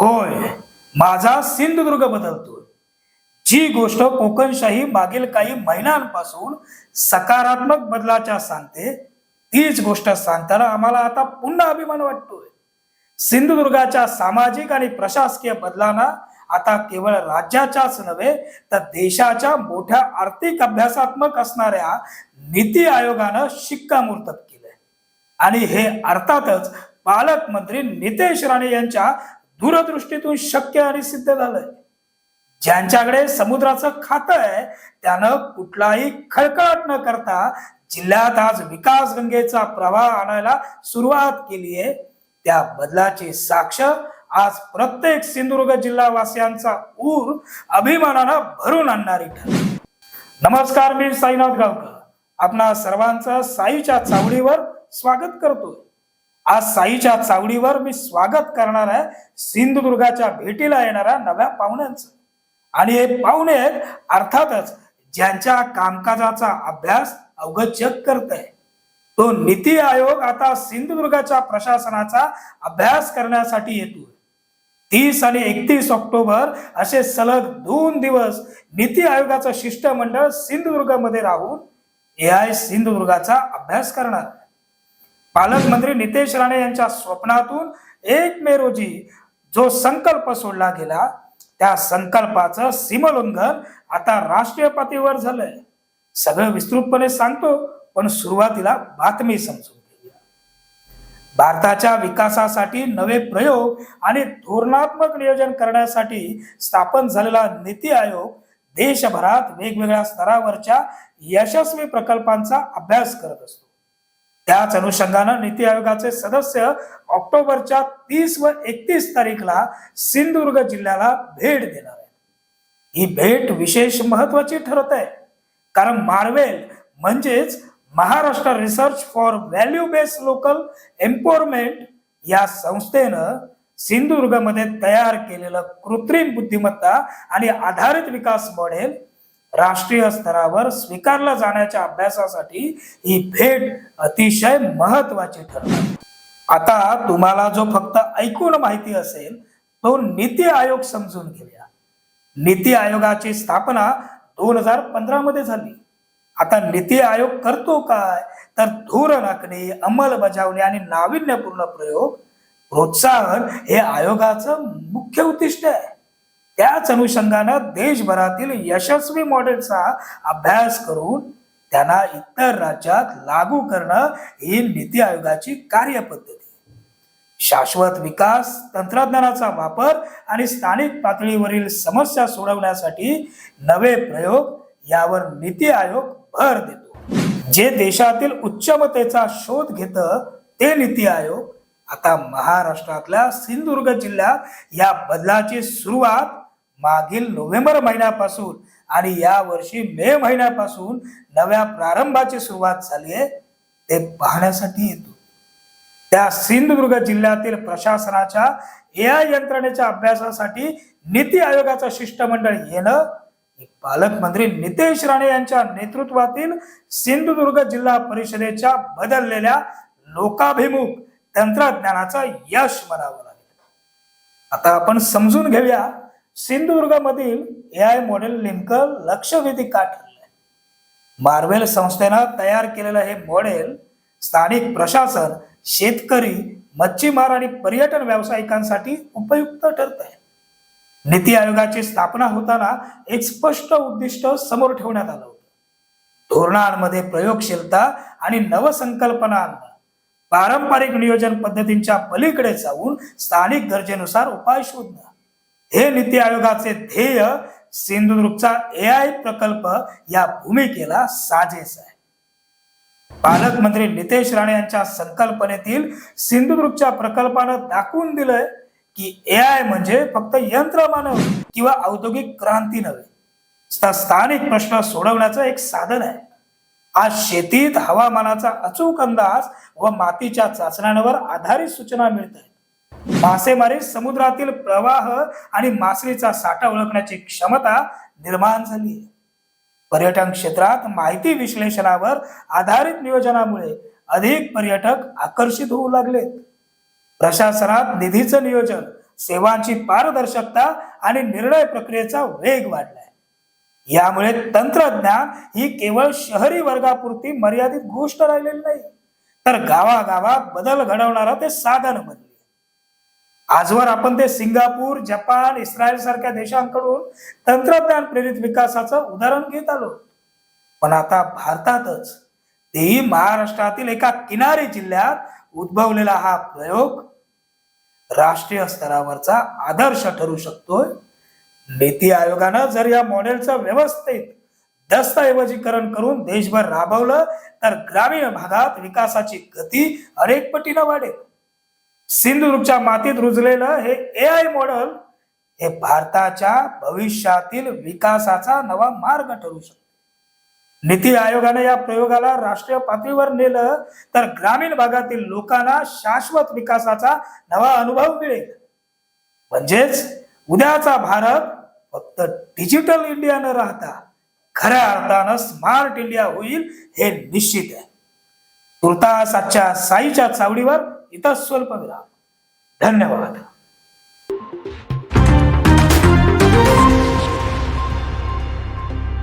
होय माझा सिंधुदुर्ग बदलतोय. जी गोष्ट कोकणशाही मागील काही महिन्यांपासून सकारात्मक बदलाच्या सांगते तीच गोष्ट सांगताना आम्हाला आता पुन्हा अभिमान वाटतोय. सिंधुदुर्गाच्या सामाजिक आणि प्रशासकीय बदलांना आता केवळ राज्याच्याच नव्हे तर देशाच्या मोठ्या आर्थिक अभ्यासात्मक असणाऱ्या नीती आयोगानं शिक्कामोर्तब केलंय. आणि हे अर्थातच पालकमंत्री नितेश राणे यांच्या दूरदृष्टीतून शक्य आणि सिद्ध झालंय. ज्यांच्याकडे समुद्राचं खातं आहे त्यानं कुठलाही खळखळाट न करता जिल्ह्यात आज विकास गंगेचा प्रवाह आणायला सुरुवात केली आहे. त्या बदलाची साक्ष आज प्रत्येक सिंधुदुर्ग जिल्हावासियांचा ऊर अभिमानानं भरून आणणारी ठरली. नमस्कार मी साईनाथ गावकर. आपणा सर्वांचं साईच्या चावडीवर स्वागत करतोय. आज साईच्या चावडीवर मी स्वागत करणार आहे. सिंधुदुर्गाच्या भेटीला येणाऱ्या नव्या पाहुण्यांचं. आणि हे पाहुणे आहेत अर्थातच ज्यांच्या कामकाजाचा अभ्यास अवगत जग करत आहे तो नीती आयोग आता सिंधुदुर्गाच्या प्रशासनाचा अभ्यास करण्यासाठी येतोय. तीस आणि एकतीस ऑक्टोबर असे सलग दोन दिवस नीती आयोगाचं शिष्टमंडळ सिंधुदुर्गमध्ये राहून ए आय सिंधुदुर्गाचा अभ्यास करणार. पालकमंत्री नितेश राणे यांच्या स्वप्नातून एक मे रोजी जो संकल्प सोडला गेला त्या संकल्पाचं सीमोल्लंघन आता राष्ट्रीय पातळीवर झालंय. सगळं विस्तृतपणे सांगतो पण सुरुवातीला बातमी समजून घेऊया. भारताच्या विकासासाठी नवे प्रयोग आणि धोरणात्मक नियोजन करण्यासाठी स्थापन झालेला नीती आयोग देशभरात वेगवेगळ्या स्तरावरच्या यशस्वी प्रकल्पांचा अभ्यास करत असतो. त्याच अनुषंगानं नीती आयोगाचे सदस्य ऑक्टोबरच्या तीस व एकतीस तारीखला सिंधुदुर्ग जिल्ह्याला भेट देणार आहेत. ही भेट विशेष महत्वाची ठरत आहे. कारण मार्वेल म्हणजेच Maharashtra research for value based local empowerment या संस्थेनं सिंधुदुर्गमध्ये तयार केलेलं कृत्रिम बुद्धिमत्ता आणि आधारित विकास मॉडेल राष्ट्रीय स्तरावर स्वीकारला जाण्याच्या अभ्यासासाठी ही भेट अतिशय महत्वाची ठरते. आता तुम्हाला जो फक्त ऐकून माहिती असेल तो नीती आयोग समजून घेऊया. नीती आयोगाची स्थापना दोन हजार पंधरा मध्ये झाली. आता नीती आयोग करतो काय? तर धोरण आखणे अंमलबजावणी आणि नाविन्यपूर्ण प्रयोग प्रोत्साहन हे आयोगाचं मुख्य उद्दिष्ट आहे. त्याच अनुषंगानं देशभरातील यशस्वी मॉडेलचा अभ्यास करून त्यांना इतर राज्यात लागू करणं ही नीती आयोगाची कार्यपद्धती. शाश्वत विकास तंत्रज्ञानाचा वापर आणि स्थानिक पातळीवरील समस्या सोडवण्यासाठी नवे प्रयोग यावर नीती आयोग भर देतो. जे देशातील उच्चमतेचा शोध घेत ते नीती आयोग आता महाराष्ट्रातल्या सिंधुदुर्ग जिल्ह्यात या बदलाची सुरुवात मागील नोव्हेंबर महिन्यापासून आणि या वर्षी मे महिन्यापासून नव्या प्रारंभाची सुरुवात झाली आहे ते पाहण्यासाठी येतो. त्या सिंधुदुर्ग जिल्ह्यातील प्रशासनाच्या या यंत्रणेच्या अभ्यासासाठी नीती आयोगाचं शिष्टमंडळ येणं पालकमंत्री नितेश राणे यांच्या नेतृत्वातील सिंधुदुर्ग जिल्हा परिषदेच्या बदललेल्या लोकाभिमुख तंत्रज्ञानाचं यश म्हणावं लागेल. आता आपण समजून घेऊया सिंधुदुर्गामधील ए आय मॉडेल नेमकं लक्षवेधी का ठरलंय? मार्वेल संस्थेनं तयार केलेलं हे मॉडेल स्थानिक प्रशासन शेतकरी मच्छीमार आणि पर्यटन व्यावसायिकांसाठी उपयुक्त ठरत आहे नीती आयोगाची स्थापना होताना एक स्पष्ट उद्दिष्ट समोर ठेवण्यात आलं होतं. धोरणांमध्ये प्रयोगशीलता आणि नवसंकल्पना आणणं. पारंपरिक नियोजन पद्धतींच्या पलीकडे जाऊन स्थानिक गरजेनुसार उपाय शोधणं. हे नीती आयोगाचे ध्येय सिंधुदुर्गचा ए आय प्रकल्प या भूमिकेला साजेस आहे. पालकमंत्री नितेश राणे यांच्या संकल्पनेतील सिंधुदुर्गच्या प्रकल्पानं दाखवून दिलंय की ए आय म्हणजे फक्त यंत्रमानव किंवा औद्योगिक क्रांती नव्हे. तर स्थानिक प्रश्न सोडवण्याचं एक साधन आहे. आज शेतीत हवामानाचा अचूक अंदाज व मातीच्या चाचण्यांवर आधारित सूचना मिळत आहेत. मासेमारी समुद्रातील प्रवाह आणि मासळीचा साठा ओळखण्याची क्षमता निर्माण झाली आहे. पर्यटन क्षेत्रात माहिती विश्लेषणावर आधारित नियोजनामुळे अधिक पर्यटक आकर्षित होऊ लागलेत प्रशासनात निधीचं नियोजन सेवांची पारदर्शकता आणि निर्णय प्रक्रियेचा वेग वाढलाय. यामुळे तंत्रज्ञान ही केवळ शहरी वर्गापुरती मर्यादित गोष्ट राहिलेली नाही तर गावागावात बदल घडवणारं ते साधन बनले. आजवर आपण ते सिंगापूर जपान इस्रायल सारख्या देशांकडून तंत्रज्ञान प्रेरित विकासाचं उदाहरण घेत आलो. पण आता भारतातच तेही महाराष्ट्रातील एका किनारी जिल्ह्यात उद्भवलेला हा प्रयोग राष्ट्रीय स्तरावरचा आदर्श ठरू शकतोय. नीती आयोगानं जर या मॉडेलचं व्यवस्थित दस्तऐवजीकरण करून देशभर राबवलं तर ग्रामीण भागात विकासाची गती अनेक पटीनं वाढेल. सिंधुदुर्गच्या मातीत रुजलेलं हे ए आय मॉडेल हे भारताच्या भविष्यातील विकासाचा नवा मार्ग ठरू शकतो. नीती आयोगाने या प्रयोगाला राष्ट्रीय पातळीवर नेलं तर ग्रामीण भागातील लोकांना शाश्वत विकासाचा नवा अनुभव मिळेल. म्हणजेच उद्याचा भारत फक्त डिजिटल इंडिया न राहता खऱ्या अर्थानं स्मार्ट इंडिया होईल हे निश्चित आहे. तुर्तास आजच्या साईच्या चावडीवर इथं स्वल्प विराम धन्यवाद।